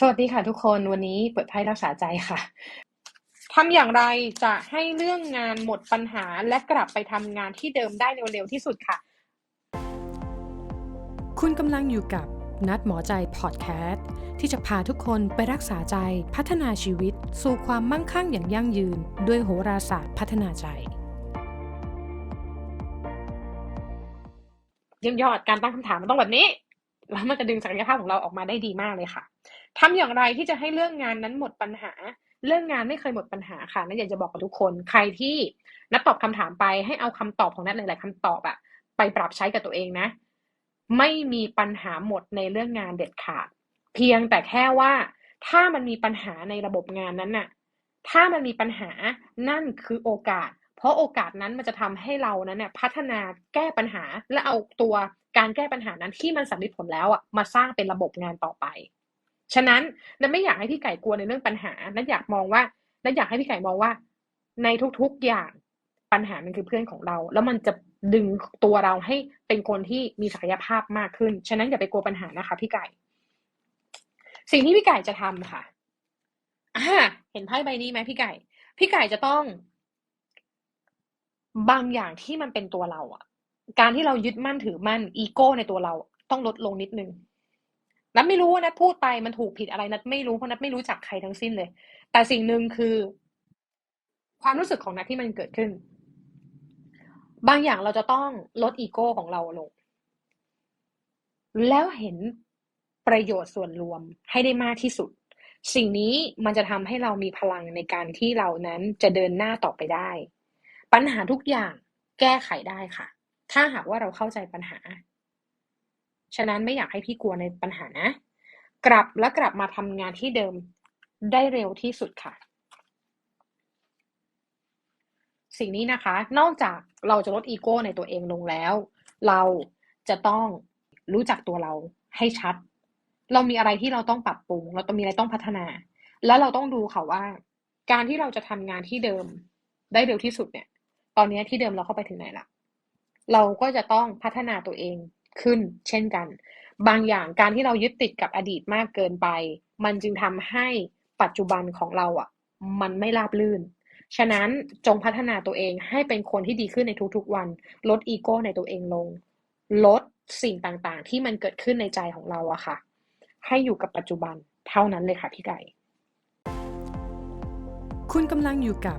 สวัสดีค่ะทุกคนวันนี้เปิดไพ่รักษาใจค่ะทำอย่างไรจะให้เรื่องงานหมดปัญหาและกลับไปทำงานที่เดิมได้เร็วๆที่สุดค่ะ คุณกำลังอยู่กับนัดหมอใจพอดแคสต์ที่จะพาทุกคนไปรักษาใจพัฒนาชีวิต สู่ความมั่งคั่งอย่างยั่งยืน ด้วยโหราศาสตร์พัฒนาใจ เยี่ยมยอดการตั้งคำถามมันต้องแบบนี้ แล้วมันจะดึงศักยภาพของเราออกมาได้ดีมากเลยค่ะ ทำอย่างไรที่จะให้เรื่องงานนั้นหมดปัญหา เรื่องงานไม่เคยหมดปัญหาค่ะนัทอยากจะบอกกับทุกคน ใครที่นัดตอบคำถามไปให้เอาคำตอบของนัดหลายๆคำตอบอะไปปรับใช้กับตัวเองนะ ไม่มีปัญหาหมดในเรื่องงานเด็ดขาด เพียงแต่แค่ว่าถ้ามันมีปัญหาในระบบงานนั้นน่ะ ถ้ามันมีปัญหานั่นคือโอกาส เพราะโอกาสนั้นมันจะทำให้เรานั้นเนี่ยพัฒนาแก้ปัญหาและเอาตัวการแก้ปัญหานั้นที่มันสำเร็จผลแล้วอะมาสร้างเป็นระบบงานต่อไป ฉะนั้นนันไม่อยากให้พี่ไก่กลัวในเรื่องปัญหานันอยากมองว่านันอยากให้พี่ไก่มองว่า ในทุกๆอย่างปัญหามันคือเพื่อนของเรา แล้วมันจะดึงตัวเราให้เป็นคนที่มีศักยภาพมากขึ้น ฉะนั้นอย่าไปกลัวปัญหานะคะ พี่ไก่ สิ่งที่พี่ไก่จะทำค่ะเห็นไพ่ใบนี้ไหมพี่ไก่ พี่ไก่จะต้อง บางอย่างที่มันเป็นตัวเราอะการที่เรายึดมั่นถือมั่นอีโก้ในตัวเรา ต้องลดลงนิดนึง นัดไม่รู้ว่านัดพูดไปมันถูกผิดอะไรนัดไม่รู้เพราะนัดไม่รู้จักใครทั้งสิ้นเลย แต่สิ่งหนึ่งคือ ความรู้สึกของนัดที่มันเกิดขึ้น บางอย่างเราจะต้องลดอีโก้ของเราลง แล้วเห็นประโยชน์ส่วนรวมให้ได้มากที่สุด สิ่งนี้มันจะทำให้เรามีพลังในการที่เรานั้นจะเดินหน้าต่อไปได้ ปัญหาทุกอย่างแก้ไขได้ค่ะ ถ้าหากว่าเราเข้าใจปัญหา ฉะนั้นไม่อยากให้พี่กลัวในปัญหานะ กลับและกลับมาทำงานที่เดิมได้เร็วที่สุดค่ะ สิ่งนี้นะคะ นอกจากเราจะลดอีโก้ในตัวเองลงแล้ว เราจะต้องรู้จักตัวเราให้ชัด เรามีอะไรที่เราต้องปรับปรุง เราต้องมีอะไรต้องพัฒนา แล้วเราต้องดูค่ะว่า การที่เราจะทำงานที่เดิมได้เร็วที่สุดเนี่ย ตอนนี้ที่เดิมเราเข้าไปถึงไหนละเราก็จะต้องพัฒนาตัวเอง ขึ้น เช่นกัน บางอย่างการที่เรายึดติดกับอดีตมากเกินไป มันจึงทำให้ปัจจุบันของเราอะ มันไม่ราบลื่น ฉะนั้นจงพัฒนาตัวเองให้เป็นคนที่ดีขึ้นในทุกๆวัน ลดอีโก้ในตัวเองลง ลดสิ่งต่างๆ ที่มันเกิดขึ้นในใจของเราอะค่ะ ให้อยู่กับปัจจุบันเท่านั้นเลยค่ะพี่ไก่ คุณกำลังอยู่กับ